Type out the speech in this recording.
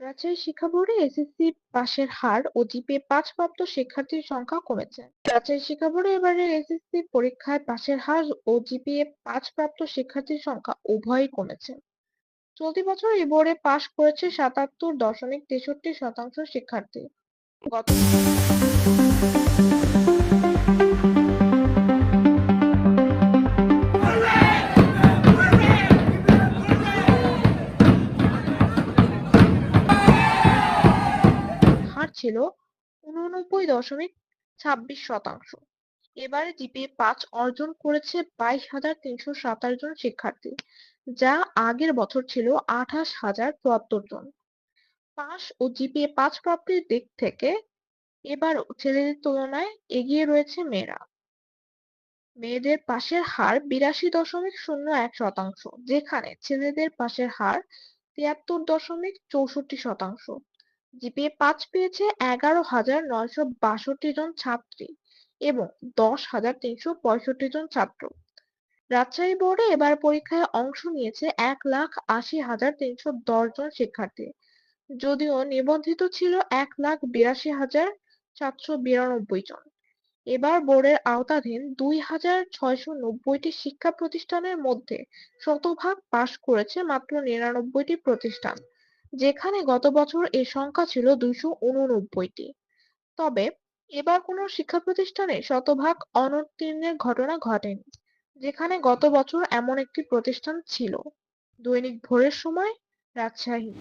রাজশাহী শিক্ষা বোর্ডে এসএসসি পাশের হার ও জিপিএ পাঁচ প্রাপ্ত শিক্ষার্থীর সংখ্যা কমেছে। রাজশাহী শিক্ষা বোর্ডে এবারের এসএসসি পরীক্ষায় পাশের হার ও জিপিএ পাঁচ প্রাপ্ত শিক্ষার্থীর সংখ্যা উভয়ই কমেছে। চলতি বছর এই বোর্ডে পাশ করেছে সাতাত্তর দশমিক তেষট্টি শতাংশ শিক্ষার্থী। গত ছিল উননব্বই দশমিক ছাব্বিশ শতাংশ। এবারে জিপিএ পাঁচ অর্জন করেছে বাইশ হাজার তিনশো সাতাশ জন শিক্ষার্থী, যা আগের বছর ছিল আঠাশ হাজার চুয়াত্তর জন। পাস ও জিপিএ পাঁচ প্রাপ্তির দিক থেকে এবার ছেলেদের তুলনায় এগিয়ে রয়েছে মেয়েরা। মেয়েদের পাশের হার বিরাশি দশমিক শূন্য এক শতাংশ, যেখানে ছেলেদের পাশের হার তিয়াত্তর দশমিক চৌষট্টি শতাংশ। জিপিএ পাঁচ পেয়েছে এগারো হাজার নয়শো বাষট্টি জন ছাত্রী এবং দশ হাজার তিনশো পঁয়ষট্টি জন ছাত্র। রাজশাহী বোর্ডে এবার পরীক্ষায় অংশ নিয়েছে এক লাখ আশি হাজার তিনশো দশ জন শিক্ষার্থী। যদিও নিবন্ধিত ছিল এক লাখ বিরাশি হাজার সাতশো বিরানব্বই জন। এবার বোর্ডের আওতাধীন দুই হাজার ছয়শো নব্বইটি শিক্ষা প্রতিষ্ঠানের মধ্যে শতভাগ পাশ করেছে মাত্র নিরানব্বইটি প্রতিষ্ঠান। যেখানে গত বছর এ সংখ্যা ছিল দুইশো উননব্বইটি। তবে এবার কোন শিক্ষা প্রতিষ্ঠানে শতভাগ অনুত্তীর্ণের ঘটনা ঘটেনি, যেখানে গত বছর এমন একটি প্রতিষ্ঠান ছিল, দৈনিক ভোরের সময় রাজশাহী।